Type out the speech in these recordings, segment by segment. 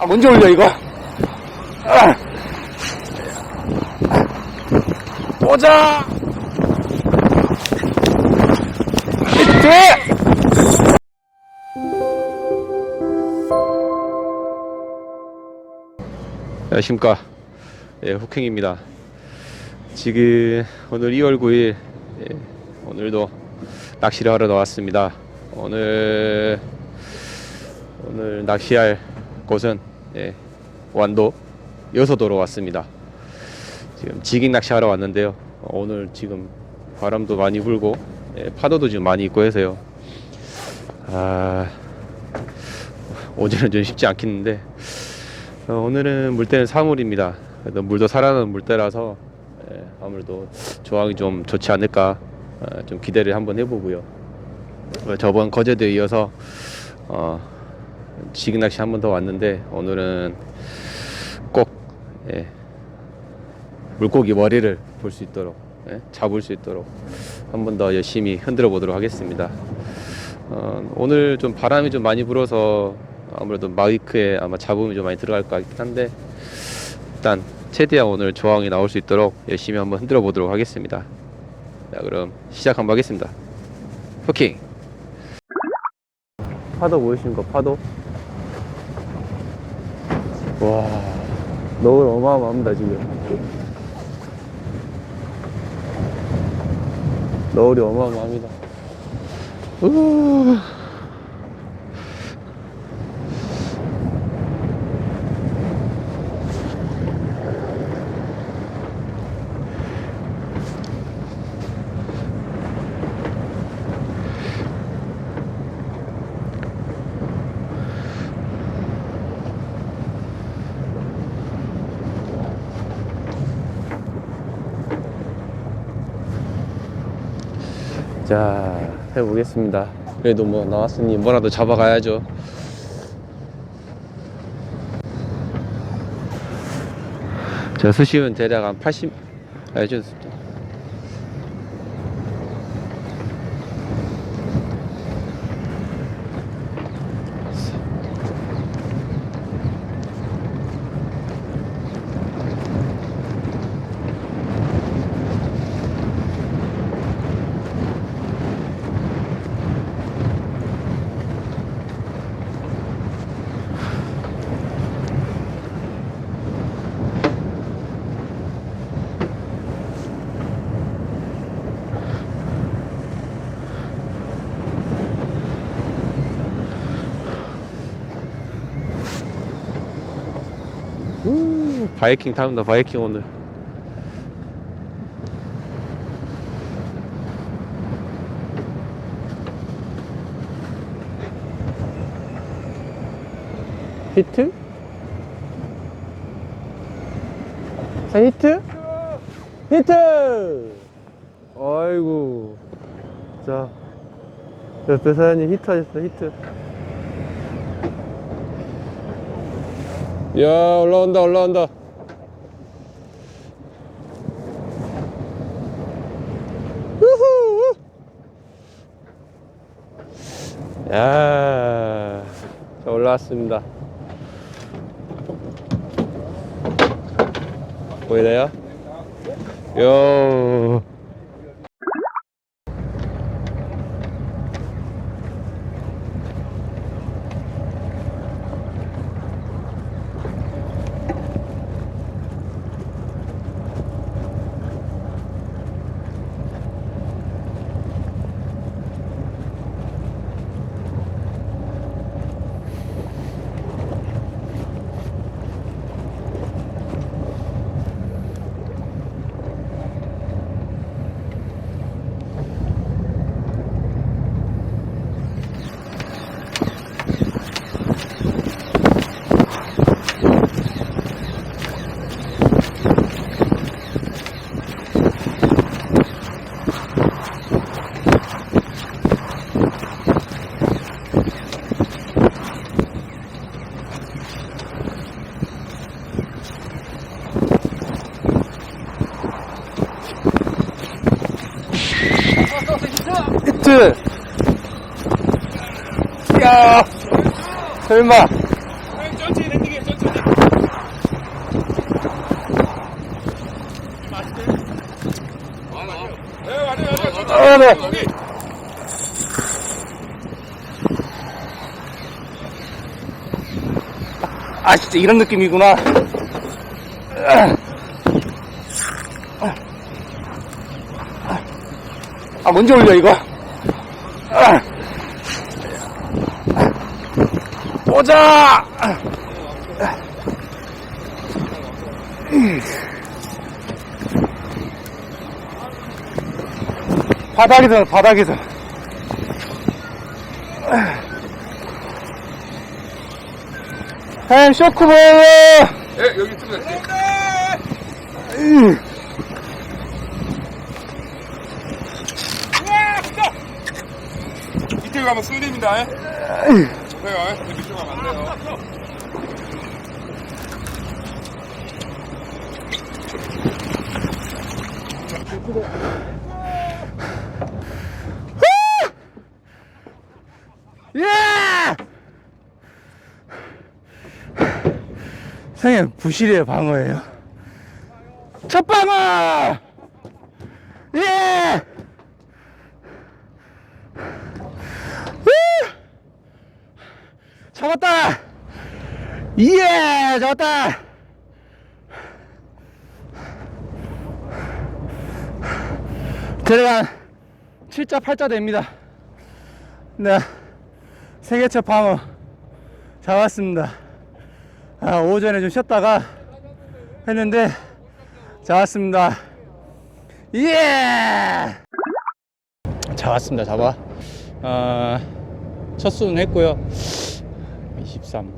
아, 먼저 올려, 이거. 아. 보자! 히트! 안녕하십니까. 예, 후킹입니다. 지금 오늘 2월 9일, 예, 오늘도 낚시를 하러 나왔습니다. 오늘, 오늘 낚시할 곳은, 예, 완도 여서도로 왔습니다. 지금 지깅 낚시하러 왔는데요. 어, 오늘 지금 바람도 많이 불고, 예, 파도도 지금 많이 있고 해서요. 아, 어제는 좀 쉽지 않겠는데, 어, 오늘은 물때는 사물입니다. 그래도 물도 살아나는 물때라서 예, 아무래도 조항이 좀 좋지 않을까 어, 좀 기대를 한번 해보고요. 어, 저번 거제도에 이어서 어, 지그낚시 한 번 더 왔는데 오늘은 꼭 예, 물고기 머리를 볼 수 있도록 예, 잡을 수 있도록 한 번 더 열심히 흔들어 보도록 하겠습니다. 어, 오늘 좀 바람이 좀 많이 불어서 아무래도 마이크에 아마 잡음이 좀 많이 들어갈 것 같긴 한데 일단 최대한 오늘 조항이 나올 수 있도록 열심히 한번 흔들어 보도록 하겠습니다. 자 그럼 시작 한번 하겠습니다. 후킹 파도 보이십니까 파도? 와 너울 어마어마합니다 지금 너울이 어마어마합니다. 우 자, 해보겠습니다. 그래도 뭐 나왔으니 뭐라도 잡아가야죠. 저 수심은 대략 한 80, 아니, 저, 바이킹 탑니다, 바이킹 오늘. 히트? 자, 히트? 히트! 아이고. 자, 옆에 사장님 히트 하셨어, 히트. 야 올라온다 올라온다 야. 자, 올라왔습니다. 보이나요? 요 설마. 아, 네. 아, 진짜 이런 느낌이구나. 아, 먼저 올려, 이거. 보자! 바닥에서, 바닥에서. 햄, 쇼크볼! 예, 여기 있습니다. 밑에 가면 쓸립니다. 저요. 밑에 가면 안 돼요. 예! 형님, 부실이에요, 방어예요. 첫 방어! 예! 후! 잡았다! 예! 잡았다! 들어간 7자, 8자 됩니다. 네. 세계 첫 방어 잡았습니다. 아, 오전에 좀 쉬었다가 했는데 잡았습니다. 예! 잡았습니다. 잡아. 아, 첫 수는 했고요. 23,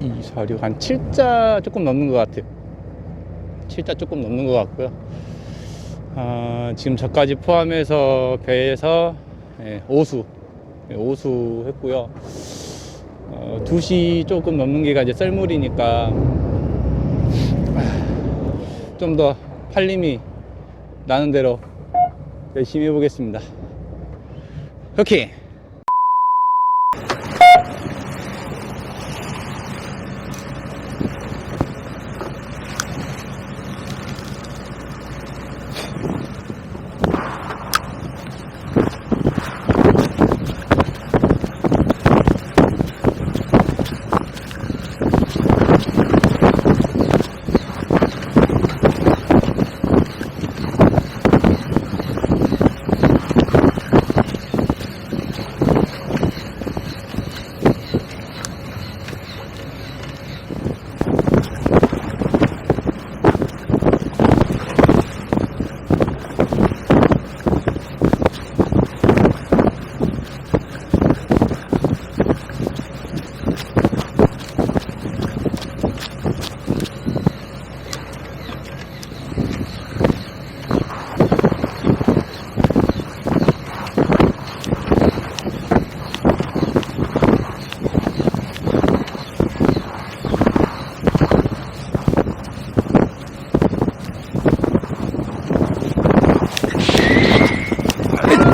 2, 4, 6, 한 7자 조금 넘는 것 같아요. 7자 조금 넘는 것 같고요. 아, 지금 저까지 포함해서 배에서 예, 5수 예, 오수 했고요. 어, 2시 조금 넘는 게가 이제 썰물이니까 좀 더 팔림이 나는 대로 열심히 해보겠습니다. 오케이.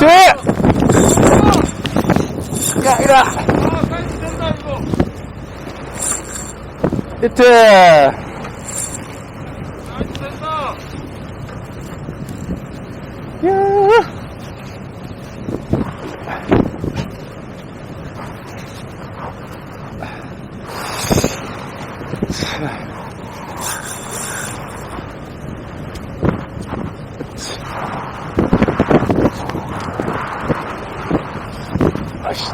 돼! 야, 이라! 히트! 야! 아씨,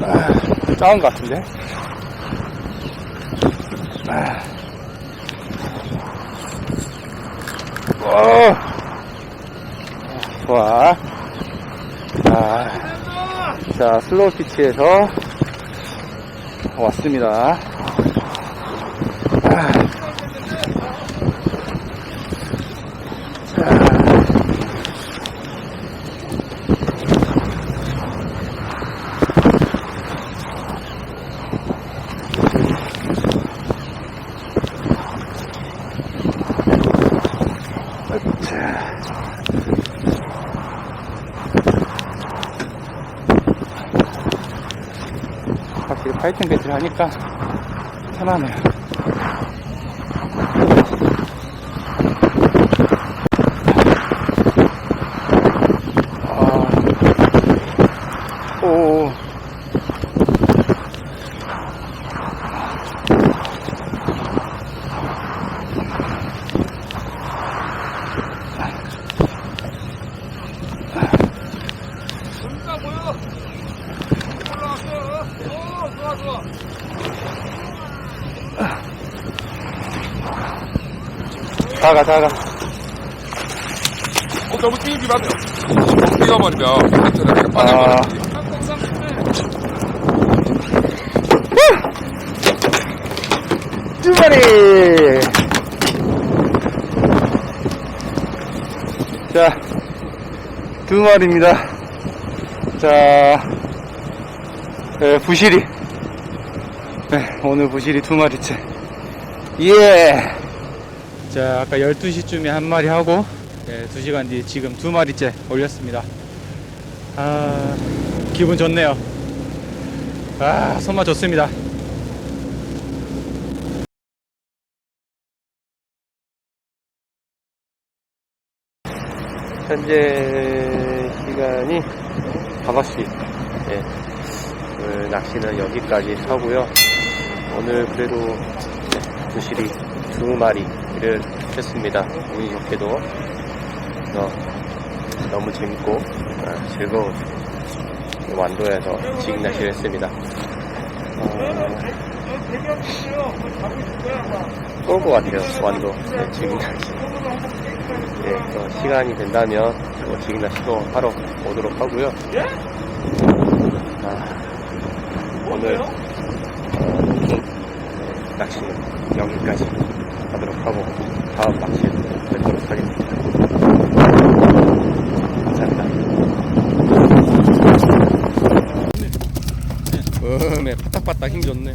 아, 작은 것 같은데? 아. 어. 좋아. 자, 자, 슬로우 피치에서 왔습니다. 아. 파이팅 배틀 하니까 편하네요. 다가 다가 어, 너무 튀기긴 하네요. 튀겨버리면 괜찮아요. 그냥 빠져버려요. 두 마리 자두 마리입니다 자 네, 부실이 네, 오늘 부실이 두 마리째 예. 자 아까 12시쯤에 한 마리 하고 네, 2시간 뒤에 지금 두 마리째 올렸습니다 아 기분 좋네요 아 손맛 좋습니다 현재 시간이 5시. 예. 오늘 낚시는 여기까지 하고요. 오늘 그래도 부실이 두 마리 를 했습니다. 운이 좋게도. 어, 너무 재밌고 아, 즐거운 완도에서 지금 낚시를 했습니다. 어, 쏠것 같아요, 완도. 네, 지금 낚시. 네, 또 시간이 된다면 뭐 지금나 시도 하러 오도록 하고요. 아, 오늘 어, 네, 낚시는 여기까지 하도록 하고 다음 낚시에 뵙도록 하겠습니다. 감사합니다. 음에 바닥바닥 힘 좋네